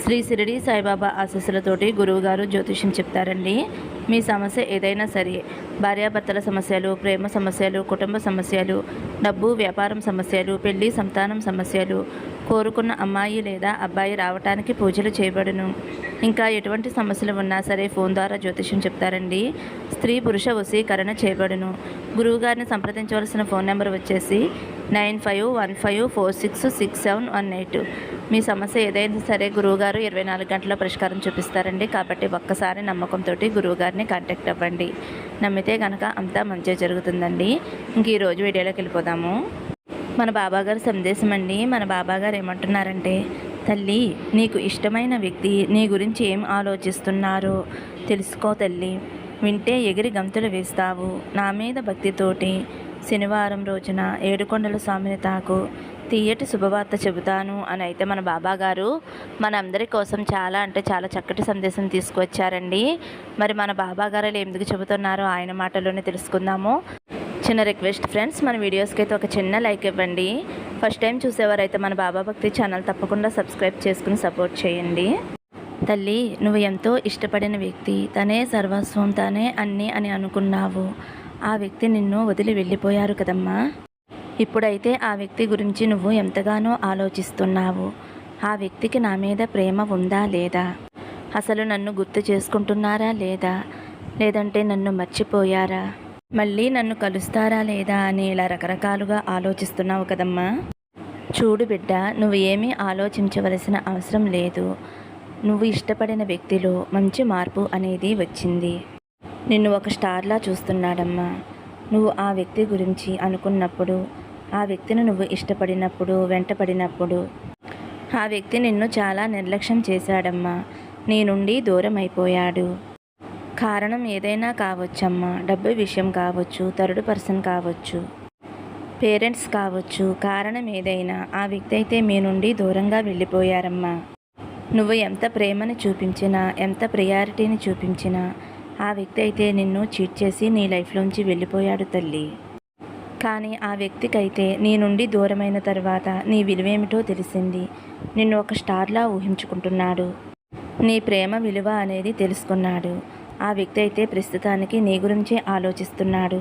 శ్రీ షిరిడి సాయిబాబా ఆశీస్సులతోటి గురువుగారు జ్యోతిష్యం చెప్తారండి. మీ సమస్య ఏదైనా సరే భార్యాభర్తల సమస్యలు ప్రేమ సమస్యలు కుటుంబ సమస్యలు డబ్బు వ్యాపారం సమస్యలు పెళ్ళి సంతానం సమస్యలు కోరుకున్న అమ్మాయి లేదా అబ్బాయి రావటానికి పూజలు చేయబడును. ఇంకా ఎటువంటి సమస్యలు ఉన్నా సరే ఫోన్ ద్వారా జ్యోతిష్యం చెప్తారండి. స్త్రీ పురుష వశీకరణ చేయబడును. గురువుగారిని సంప్రదించవలసిన ఫోన్ నెంబర్ వచ్చేసి nine five one five four six six seven one eight. మీ సమస్య ఏదైనా సరే గురువుగారు ఇరవై నాలుగు గంటల పరిష్కారం చూపిస్తారండి. కాబట్టి ఒక్కసారి నమ్మకంతో గురువుగారిని కాంటాక్ట్ అవ్వండి. నమ్మితే కనుక అంతా మంచిగా జరుగుతుందండి. ఇంక ఈరోజు వీడియోలోకి వెళ్ళిపోదాము. మన బాబాగారి సందేశం అండి. మన బాబాగారు ఏమంటున్నారంటే తల్లి నీకు ఇష్టమైన వ్యక్తి నీ గురించి ఏం ఆలోచిస్తున్నారో? తెలుసుకో తల్లి. వింటే ఎగిరి గంతులు వేస్తావు. నా మీద భక్తితోటి శనివారం రోజున ఏడుకొండల స్వామిని తాకు. తీయటి శుభవార్త చెబుతాను అని అయితే మన బాబా గారు మనందరి కోసం చాలా అంటే చాలా చక్కటి సందేశం తీసుకువచ్చారండి. మరి మన బాబా గారు ఎందుకు చెబుతున్నారో ఆయన మాటల్లోనే తెలుసుకుందాము. చిన్న రిక్వెస్ట్ ఫ్రెండ్స్ మన వీడియోస్కి అయితే ఒక చిన్న లైక్ ఇవ్వండి. ఫస్ట్ టైం చూసేవారైతే మన బాబా భక్తి ఛానల్ తప్పకుండా సబ్స్క్రైబ్ చేసుకుని సపోర్ట్ చేయండి. తల్లి నువ్వు ఎంతో ఇష్టపడిన వ్యక్తి. తనే సర్వస్వం తనే అన్నీ అని అనుకున్నావు. ఆ వ్యక్తి నిన్ను వదిలి వెళ్ళిపోయారు కదమ్మా. ఇప్పుడైతే ఆ వ్యక్తి గురించి నువ్వు ఎంతగానో ఆలోచిస్తున్నావు. ఆ వ్యక్తికి నా మీద ప్రేమ ఉందా లేదా? అసలు నన్ను గుర్తు చేసుకుంటున్నారా లేదా? లేదంటే నన్ను మర్చిపోయారా? మళ్ళీ నన్ను కలుస్తారా లేదా అని ఇలా రకరకాలుగా ఆలోచిస్తున్నావు కదమ్మా. చూడు బిడ్డ నువ్వు ఏమీ ఆలోచించవలసిన అవసరం లేదు. నువ్వు ఇష్టపడిన వ్యక్తిలో మంచి మార్పు అనేది వచ్చింది. నిన్ను ఒక స్టార్లా చూస్తున్నాడమ్మా. నువ్వు ఆ వ్యక్తి గురించి అనుకున్నప్పుడు ఆ వ్యక్తిని నువ్వు ఇష్టపడినప్పుడు వెంటపడినప్పుడు ఆ వ్యక్తి నిన్ను చాలా నిర్లక్ష్యం చేశాడమ్మా. నీ నుండి దూరం అయిపోయాడు కారణం ఏదైనా కావచ్చమ్మా. డబ్బు విషయం కావచ్చు థర్డ్ పర్సన్ కావచ్చు పేరెంట్స్ కావచ్చు కారణం ఏదైనా ఆ వ్యక్తి అయితే మీ నుండి దూరంగా వెళ్ళిపోయారమ్మా. నువ్వు ఎంత ప్రేమను చూపించినా ఎంత ప్రియారిటీని చూపించినా ఆ వ్యక్తి అయితే నిన్ను చీట్ చేసి నీ లైఫ్లోంచి వెళ్ళిపోయాడు తల్లి. కానీ ఆ వ్యక్తికైతే నీ నుండి దూరమైన తర్వాత నీ విలువేమిటో తెలిసింది. నిన్ను ఒక స్టార్లా ఊహించుకుంటున్నాడు. నీ ప్రేమ విలువ అనేది తెలుసుకున్నాడు. ఆ వ్యక్తి అయితే ప్రస్తుతానికి నీ గురించే ఆలోచిస్తున్నాడు.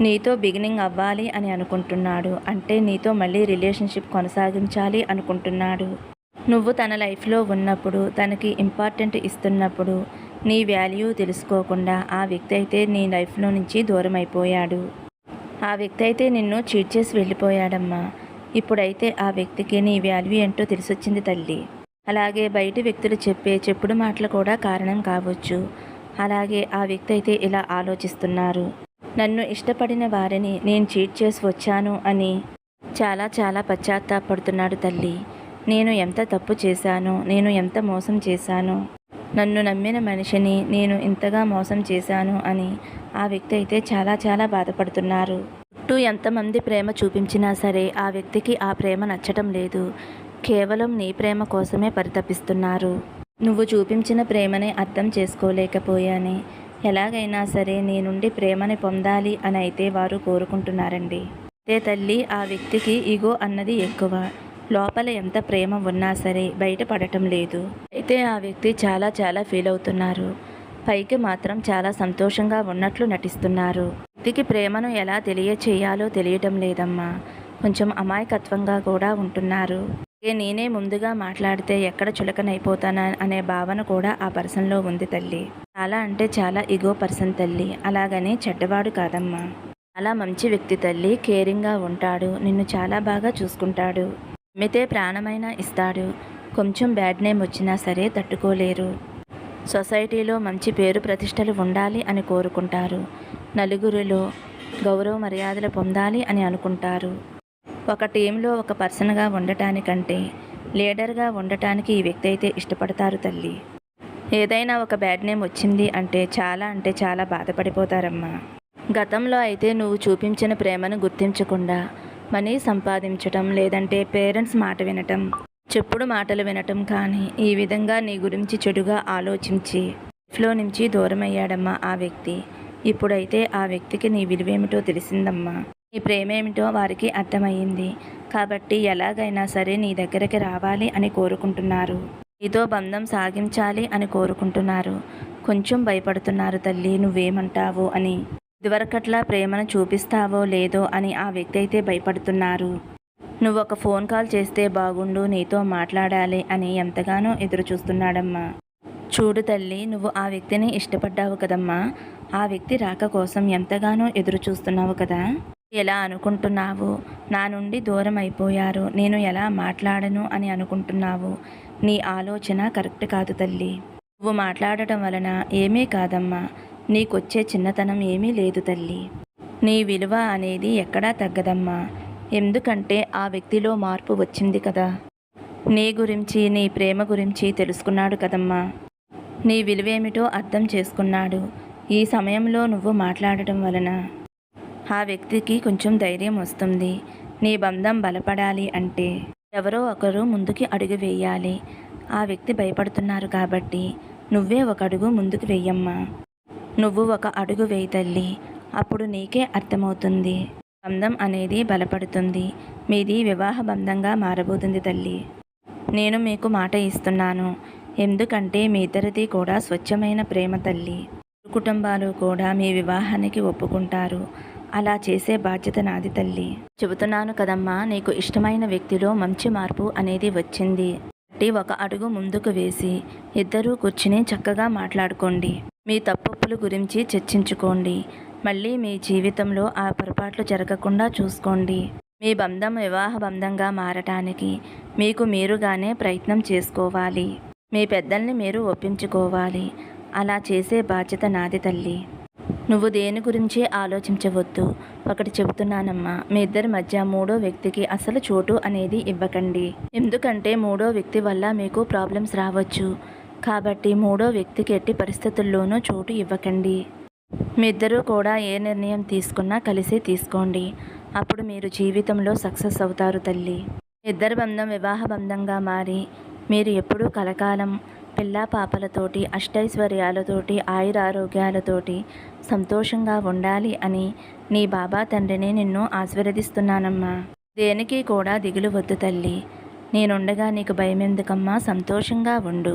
నీతో బిగినింగ్ అవ్వాలి అని అనుకుంటున్నాడు. అంటే నీతో మళ్ళీ రిలేషన్షిప్ కొనసాగించాలి అనుకుంటున్నాడు. నువ్వు తన లైఫ్లో ఉన్నప్పుడు తనకి ఇంపార్టెంట్ ఇస్తున్నప్పుడు నీ వాల్యూ తెలుసుకోకుండా ఆ వ్యక్తి అయితే నీ లైఫ్లో నుంచి దూరం అయిపోయాడు ఆ వ్యక్తి అయితే నిన్ను చీట్ చేసి వెళ్ళిపోయాడమ్మా. ఇప్పుడైతే ఆ వ్యక్తికి నీ వాల్యూ ఏంటో తెలిసొచ్చింది తల్లి. అలాగే బయటి వ్యక్తులు చెప్పే చెప్పుడు మాటలు కూడా కారణం కావచ్చు. అలాగే ఆ వ్యక్తి అయితే ఇలా ఆలోచిస్తున్నారు. నన్ను ఇష్టపడిన వారిని నేను చీట్ చేసి వచ్చాను అని చాలా చాలా పశ్చాత్తాపడుతున్నాడు తల్లి. నేను ఎంత తప్పు చేశాను నేను ఎంత మోసం చేశాను నన్ను నమ్మిన మనిషిని నేను ఇంతగా మోసం చేశాను అని ఆ వ్యక్తి అయితే చాలా చాలా బాధపడుతున్నారు. చుట్టూ ఎంతమంది ప్రేమ చూపించినా సరే ఆ వ్యక్తికి ఆ ప్రేమ నచ్చటం లేదు. కేవలం నీ ప్రేమ కోసమే పరితపిస్తున్నారు. నువ్వు చూపించిన ప్రేమని అర్థం చేసుకోలేకపోయాని. ఎలాగైనా సరే నీ నుండి ప్రేమని పొందాలి అని అయితే వారు కోరుకుంటున్నారండి. అదే తల్లి ఆ వ్యక్తికి ఇగో అన్నది ఎక్కువ. లోపల ఎంత ప్రేమ ఉన్నా సరే బయటపడటం లేదు. అయితే ఆ వ్యక్తి చాలా చాలా ఫీల్ అవుతున్నారు. పైకి మాత్రం చాలా సంతోషంగా ఉన్నట్లు నటిస్తున్నారు. వ్యక్తికి ప్రేమను ఎలా తెలియచేయాలో తెలియటం లేదమ్మా. కొంచెం అమాయకత్వంగా కూడా ఉంటున్నారు. నేనే ముందుగా మాట్లాడితే ఎక్కడ చులకనైపోతానా అనే భావన కూడా ఆ పర్సన్లో ఉంది తల్లి. చాలా అంటే చాలా ఇగో పర్సన్ తల్లి. అలాగని చెడ్డవాడు కాదమ్మా. చాలా మంచి వ్యక్తి తల్లి. కేరింగ్గా ఉంటాడు. నిన్ను చాలా బాగా చూసుకుంటాడు. నమ్మితే ప్రాణమైనా ఇస్తాడు. కొంచెం బ్యాడ్ నేమ్ వచ్చినా సరే తట్టుకోలేరు. సొసైటీలో మంచి పేరు ప్రతిష్టలు ఉండాలి అని కోరుకుంటారు. నలుగురిలో గౌరవ మర్యాదలు పొందాలి అని అనుకుంటారు. ఒక టీంలో ఒక పర్సన్గా ఉండటానికంటే లీడర్గా ఉండటానికి ఈ వ్యక్తి అయితే ఇష్టపడతారు తల్లి. ఏదైనా ఒక బ్యాడ్ నేమ్ వచ్చింది అంటే చాలా అంటే చాలా బాధపడిపోతారమ్మా. గతంలో అయితే నువ్వు చూపించిన ప్రేమను గుర్తించకుండా మనీ సంపాదించటం లేదంటే పేరెంట్స్ మాట వినటం చెప్పుడు మాటలు వినటం కానీ ఈ విధంగా నీ గురించి చెడుగా ఆలోచించి లైఫ్లో నుంచి దూరమయ్యాడమ్మా ఆ వ్యక్తి. ఇప్పుడైతే ఆ వ్యక్తికి నీ విలువేమిటో తెలిసిందమ్మా. నీ ప్రేమేమిటో వారికి అర్థమయ్యింది. కాబట్టి ఎలాగైనా సరే నీ దగ్గరికి రావాలి అని కోరుకుంటున్నారు. నీతో బంధం సాగించాలి అని కోరుకుంటున్నారు. కొంచెం భయపడుతున్నారు తల్లి నువ్వేమంటావు అని ఇదివరకట్లా ప్రేమను చూపిస్తావో లేదో అని ఆ వ్యక్తి అయితే భయపడుతున్నారు. నువ్వు ఒక ఫోన్ కాల్ చేస్తే బాగుండు నీతో మాట్లాడాలి అని ఎంతగానో ఎదురు చూస్తున్నాడమ్మా చూడు తల్లి నువ్వు ఆ వ్యక్తిని ఇష్టపడ్డావు కదమ్మా. ఆ వ్యక్తి రాక కోసం ఎంతగానో ఎదురు చూస్తున్నావు కదా. ఎలా అనుకుంటున్నావు? నా నుండి దూరం అయిపోయారు నేను ఎలా మాట్లాడను అని అనుకుంటున్నావు? నీ ఆలోచన కరెక్ట్ కాదు తల్లి. నువ్వు మాట్లాడటం వలన ఏమీ కాదమ్మా. నీకొచ్చే చిన్నతనం ఏమీ లేదు తల్లి. నీ విలువ అనేది ఎక్కడా తగ్గదమ్మా. ఎందుకంటే ఆ వ్యక్తిలో మార్పు వచ్చింది కదా. నీ గురించి నీ ప్రేమ గురించి తెలుసుకున్నాడు కదమ్మా. నీ విలువేమిటో అర్థం చేసుకున్నాడు. ఈ సమయంలో నువ్వు మాట్లాడటం వలన. ఆ వ్యక్తికి కొంచెం ధైర్యం వస్తుంది. నీ బంధం బలపడాలి అంటే. ఎవరో ఒకరు ముందుకి అడుగు వేయాలి. ఆ వ్యక్తి భయపడుతున్నారు కాబట్టి. నువ్వే ఒక అడుగు ముందుకు వెయ్యమ్మా నువ్వు ఒక అడుగు వేయి తల్లి. అప్పుడు నీకే అర్థమవుతుంది. బంధం అనేది బలపడుతుంది. మీది వివాహ బంధంగా మారబోతుంది తల్లి. నేను మీకు మాట ఇస్తున్నాను. ఎందుకంటే మీ ఇద్దరిది కూడా స్వచ్ఛమైన ప్రేమ తల్లి. కుటుంబాలు కూడా మీ వివాహానికి ఒప్పుకుంటారు. అలా చేసే బాధ్యత నాది తల్లి. చెబుతున్నాను కదమ్మా నీకు ఇష్టమైన వ్యక్తిలో మంచి మార్పు అనేది వచ్చింది. ఒక అడుగు ముందుకు వేసి ఇద్దరూ కూర్చుని చక్కగా మాట్లాడుకోండి. మీ తప్పుల గురించి చర్చించుకోండి. మళ్ళీ మీ జీవితంలో ఆ పొరపాట్లు జరగకుండా చూసుకోండి. మీ బంధం వివాహ బంధంగా మారటానికి మీకు మీరుగానే ప్రయత్నం చేసుకోవాలి. మీ పెద్దల్ని మీరు ఒప్పించుకోవాలి. అలా చేసే బాధ్యత నాది తల్లి. నువ్వు దేని గురించి ఆలోచించవద్దు. ఒకటి చెబుతున్నానమ్మా మీ ఇద్దరి మధ్య మూడో వ్యక్తికి అసలు చోటు అనేది ఇవ్వకండి. ఎందుకంటే మూడో వ్యక్తి వల్ల మీకు ప్రాబ్లమ్స్ రావచ్చు. కాబట్టి మూడో వ్యక్తికి ఎట్టి పరిస్థితుల్లోనూ చోటు ఇవ్వకండి. మీ ఇద్దరూ కూడా ఏ నిర్ణయం తీసుకున్నా కలిసి తీసుకోండి. అప్పుడు మీరు జీవితంలో సక్సెస్ అవుతారు తల్లి. ఇద్దరు బంధం వివాహ బంధంగా మారి మీరు ఎప్పుడూ కలకాలం పిల్లా పాపలతోటి అష్టైశ్వర్యాలతోటి ఆయురారోగ్యాలతోటి సంతోషంగా ఉండాలి అని నీ బాబా తండ్రిని నిన్ను ఆశీర్వదిస్తున్నానమ్మా. దేనికి కూడా దిగులు వద్దు తల్లి. నేనుండగా నీకు భయం ఎందుకమ్మా సంతోషంగా ఉండు.